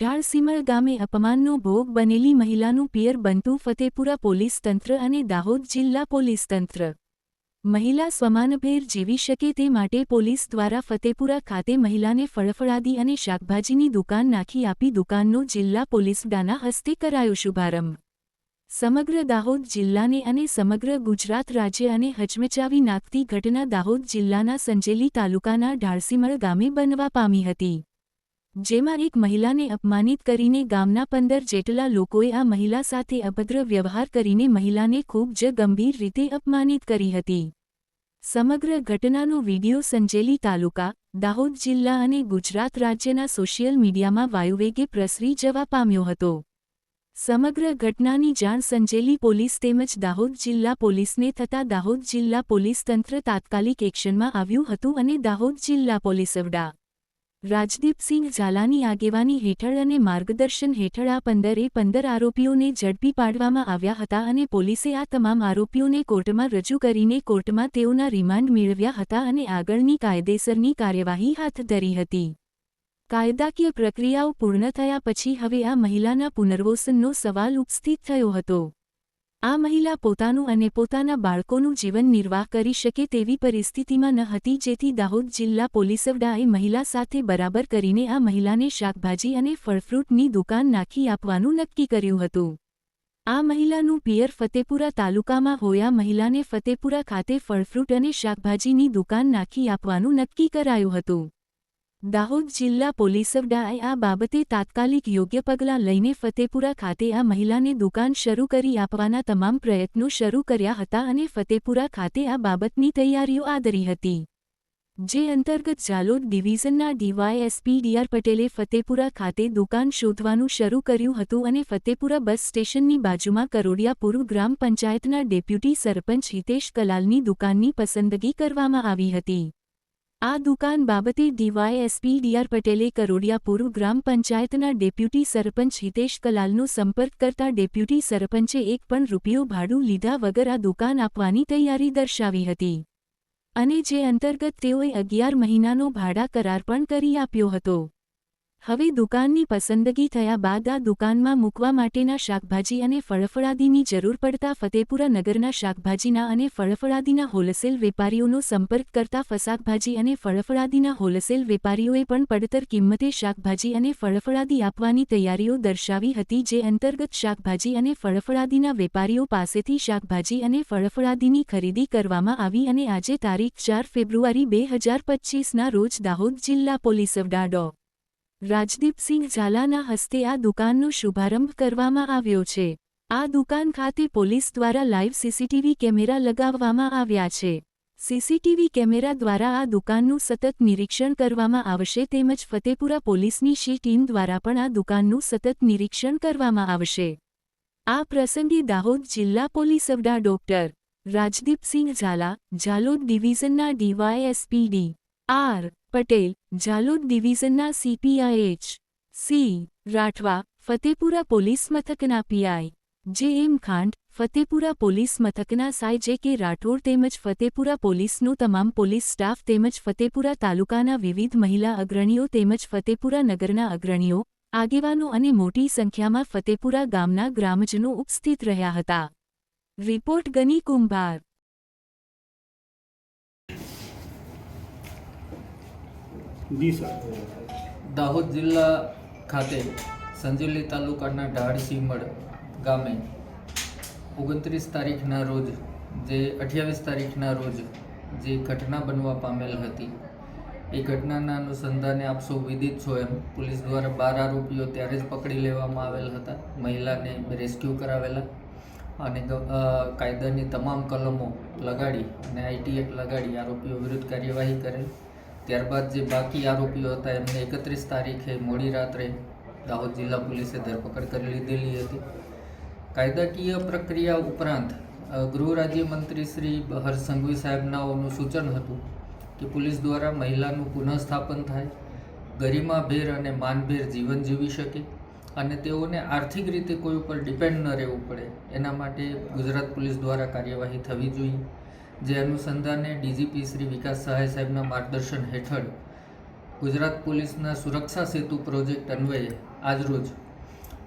ઢાળસીમળ ગામે અપમાનનો ભોગ બનેલી મહિલાનું પિયર બનતું ફતેપુરા પોલીસ તંત્ર અને દાહોદ જિલ્લા પોલીસ તંત્ર. મહિલા સ્વમાનભેર જીવી શકે તે માટે પોલીસ દ્વારા ફતેપુરા ખાતે મહિલાને ફળફળાદી અને શાકભાજીની દુકાન નાખી આપી દુકાનનો જિલ્લા પોલીસ વડાના હસ્તે કરાયો શુભારંભ. સમગ્ર દાહોદ જિલ્લાને અને સમગ્ર ગુજરાત રાજ્ય અને હચમચાવી નાખતી ઘટના દાહોદ જિલ્લાના સંજેલી તાલુકાના ઢાળસીમળ ગામે બનવા પામી હતી. જેમાં એક મહિલાને અપમાનિત કરીને ગામના પંદર જેટલા લોકોએ આ મહિલા સાથે અભદ્ર વ્યવહાર કરીને મહિલાને ખૂબ જ ગંભીર રીતે અપમાનિત કરી હતી. સમગ્ર ઘટનાનો વિડિયો સંજેલી તાલુકા, દાહોદ જિલ્લા અને ગુજરાત રાજ્યના સોશિયલ મીડિયામાં વાયુવેગે પ્રસરી જવા પામ્યો હતો. સમગ્ર ઘટનાની જાણ સંજેલી પોલીસ તેમજ દાહોદ જિલ્લા પોલીસને થતાં દાહોદ જિલ્લા પોલીસ તંત્ર તાત્કાલિક એક્શનમાં આવ્યું હતું અને દાહોદ જિલ્લા પોલીસ વડા રાજદીપસિંહ ઝાલાની આગેવાની હેઠળ અને માર્ગદર્શન હેઠળ આ પંદરે પંદર આરોપીઓને ઝડપી પાડવામાં આવ્યા હતા અને પોલીસે આ તમામ આરોપીઓને કોર્ટમાં રજૂ કરીને કોર્ટમાં તેઓના રિમાન્ડ મેળવ્યા હતા અને આગળની કાયદેસરની કાર્યવાહી હાથ ધરી હતી. કાયદાકીય પ્રક્રિયાઓ પૂર્ણ થયા પછી હવે આ મહિલાના પુનર્વસનનો સવાલ ઉપસ્થિત થયો હતો. આ મહિલા પોતાનું અને પોતાના બાળકોનું જીવન નિર્વાહ કરી શકે તેવી પરિસ્થિતિમાં ન હતી, જેથી દાહોદ જિલ્લા પોલીસવડાએ મહિલા સાથે બરાબર કરીને આ મહિલાને શાકભાજી અને ફળફ્રૂટની દુકાન નાખી આપવાનું નક્કી કર્યું હતું. આ મહિલાનું પિયર ફતેપુરા તાલુકામાં હોયા મહિલાને ફતેપુરા ખાતે ફળફ્રૂટ અને શાકભાજીની દુકાન નાખી આપવાનું નક્કી કરાયું હતું. દાહોદ જિલ્લા પોલીસ વડાએ આ બાબતે તાત્કાલિક યોગ્ય પગલાં લઈને ફતેપુરા ખાતે આ મહિલાને દુકાન શરૂ કરી આપવાના તમામ પ્રયત્નો શરૂ કર્યા હતા અને ફતેપુરા ખાતે આ બાબતની તૈયારીઓ આદરી હતી. જે અંતર્ગત જાલોદ ડિવિઝનના ડીવાયએસપી ડીઆર પટેલે ફતેપુરા ખાતે દુકાન શોધવાનું શરૂ કર્યું હતું અને ફતેપુરા બસ સ્ટેશનની બાજુમાં કરોડિયાપુર ગ્રામ પંચાયતના ડેપ્યુટી સરપંચ હિતેશ કલાલની દુકાનની પસંદગી કરવામાં આવી હતી. આ દુકાન બાબતે ડીવાયએસપી ડીઆર પટેલે કરોડિયાપુર ગ્રામ પંચાયતના ડેપ્યુટી સરપંચ હિતેશ કલાલનો સંપર્ક કરતા ડેપ્યુટી સરપંચે એક પણ રૂપિયો ભાડું લીધા વગર આ દુકાન આપવાની તૈયારી દર્શાવી હતી. અને જે અંતર્ગત તેઓએ અગિયાર મહિનાનો ભાડા કરાર પણ કરી આપ્યો હતો. હવે દુકાનની પસંદગી થયા બાદ આ દુકાનમાં મૂકવા માટેના શાકભાજી અને ફળફળાદીની જરૂર પડતા ફતેપુરા નગરના શાકભાજીના અને ફળફળાદીના હોલસેલ વેપારીઓનો સંપર્ક કરતા ફસાકભાજી અને ફળફળાદીના હોલસેલ વેપારીઓએ પણ પડતર કિંમતે શાકભાજી અને ફળફળાદી આપવાની તૈયારીઓ દર્શાવી હતી જે અંતર્ગત શાકભાજી અને ફળફળાદીના વેપારીઓ પાસેથી શાકભાજી અને ફળફળાદીની ખરીદી કરવામાં આવી અને આજે તારીખ ચાર ફેબ્રુઆરી બે હજાર પચ્ચીસના રોજ દાહોદ જિલ્લા પોલીસ વડા ડો. રાજદીપસિંહ ઝાલાના હસ્તે આ દુકાનનો શુભારંભ કરવામાં આવ્યો છે. આ દુકાન ખાતે પોલીસ દ્વારા લાઇવ સીસીટીવી કેમેરા લગાવવામાં આવ્યા છે. સીસીટીવી કેમેરા દ્વારા આ દુકાનનું સતત નિરીક્ષણ કરવામાં આવશે તેમજ ફતેપુરા પોલીસની શી ટીમ દ્વારા પણ આ દુકાનનું સતત નિરીક્ષણ કરવામાં આવશે. આ પ્રસંગે દાહોદ જિલ્લા પોલીસ વડા doctor Rajdeepsinh Jhala, Jhalod ડિવિઝનના DYSP D R. Patel, Jalod ડિવિઝનના CPI H C Rathwa, Fatepura police મથકના પીઆઈ જે એમ ખાંડ, ફતેપુરા પોલીસ મથકના સાય જે કે રાઠોડ તેમજ ફતેપુરા પોલીસનો તમામ પોલીસ સ્ટાફ તેમજ ફતેપુરા તાલુકાના વિવિધ મહિલા અગ્રણીઓ તેમજ ફતેપુરા નગરના અગ્રણીઓ, આગેવાનો અને મોટી સંખ્યામાં ફતેપુરા ગામના ગ્રામજનો ઉપસ્થિત રહ્યા હતા. રિપોર્ટ ગની કુંભાર. જી, સર. દાહોદ જિલ્લા ખાતે સંજેલી તાલુકાના ઢાળસીમડ ગામે ઓગણત્રીસ તારીખના રોજ જે અઠ્યાવીસ તારીખના રોજ જે ઘટના બનવા પામેલ હતી. એ ઘટનાના અનુસંધાને આપ સૌ વિદિત છો એમ પોલીસ દ્વારા બાર આરોપીઓ ત્યારે જ પકડી લેવામાં આવેલ હતા. મહિલાને રેસ્ક્યુ કરાવેલા અને કાયદાની તમામ કલમો લગાડી અને આઈટી એક્ટ લગાડી આરોપીઓ વિરુદ્ધ કાર્યવાહી કરેલ. ત્યારબાદ જે બાકી આરોપીઓ હતા, એમને એકત્રીસ તારીખે મોડી રાત્રે દાહોદ જિલ્લા પોલીસે ધરપકડ કરી લીધેલી હતી. કાયદાકીય પ્રક્રિયા ઉપરાંત ગૃહ રાજ્યમંત્રી શ્રી હર્ષ સંઘવી સાહેબનાઓનું સૂચન હતું કે પોલીસ દ્વારા મહિલાનું પુનઃસ્થાપન થાય ગરિમાભેર અને માનભેર જીવન જીવી શકે અને તેઓને આર્થિક રીતે કોઈ ઉપર ડિપેન્ડ ન રહેવું પડે. એના માટે ગુજરાત પોલીસ દ્વારા કાર્યવાહી થવી જોઈએ. જે અનુસંધાને ડીજીપી શ્રી વિકાસ સહાય સાહેબના માર્ગદર્શન હેઠળ ગુજરાત પોલીસના સુરક્ષા સેતુ પ્રોજેક્ટ અન્વયે આજરોજ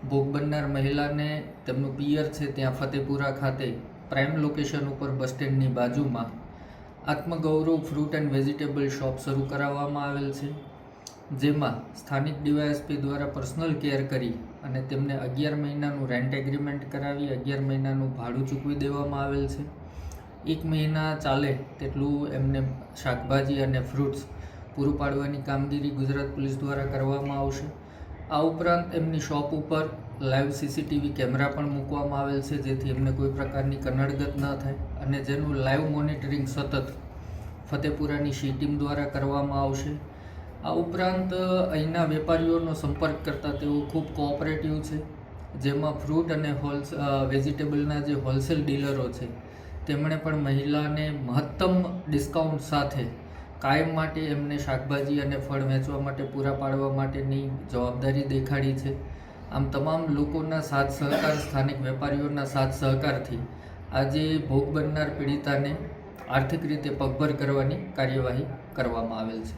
ભોગ બનનાર મહિલાને તેમનું પિયર છે ત્યાં ફતેપુરા ખાતે પ્રાઇમ લોકેશન ઉપર બસ સ્ટેન્ડની બાજુમાં Atmagaurav fruit and vegetable shop શરૂ કરાવવામાં આવેલ છે, જેમાં સ્થાનિક ડીવાયએસપી દ્વારા પર્સનલ કેર કરી અને તેમને અગિયાર મહિનાનું રેન્ટ એગ્રીમેન્ટ કરાવી અગિયાર મહિનાનું ભાડું ચૂકવી દેવામાં આવેલ છે. એક મહિના ચાલે તેટલું એમને શાકભાજી અને ફ્રૂટ્સ પૂરું પાડવાની કામગીરી ગુજરાત પોલીસ દ્વારા કરવામાં આવશે. આ ઉપરાંત એમની શોપ ઉપર લાઈવ સીસીટીવી કેમેરા પણ મૂકવામાં આવેલ છે, જેથી એમને કોઈ પ્રકારની કનડગત ન થાય અને જેનું લાઈવ મોનિટરિંગ સતત ફતેપુરાની સી ટીમ દ્વારા કરવામાં આવશે. આ ઉપરાંત અહીંના વેપારીઓનો સંપર્ક કરતાં તેઓ ખૂબ કોઓપરેટિવ છે, જેમાં ફ્રૂટ અને હોલ્સ વેજીટેબલના જે હોલસેલ ડીલરો છે તેમણે પણ મહિલાને મહત્તમ ડિસ્કાઉન્ટ સાથે કાયમ માટે એમને શાકભાજી અને ફળ વેચવા માટે પૂરા પાડવા માટેની જવાબદારી દેખાડી છે. આમ તમામ લોકોના સાથ સહકાર, સ્થાનિક વેપારીઓના સાથ સહકારથી આજે ભોગ બનનાર પીડિતાને આર્થિક રીતે પગભર કરવાની કાર્યવાહી કરવામાં આવેલ છે.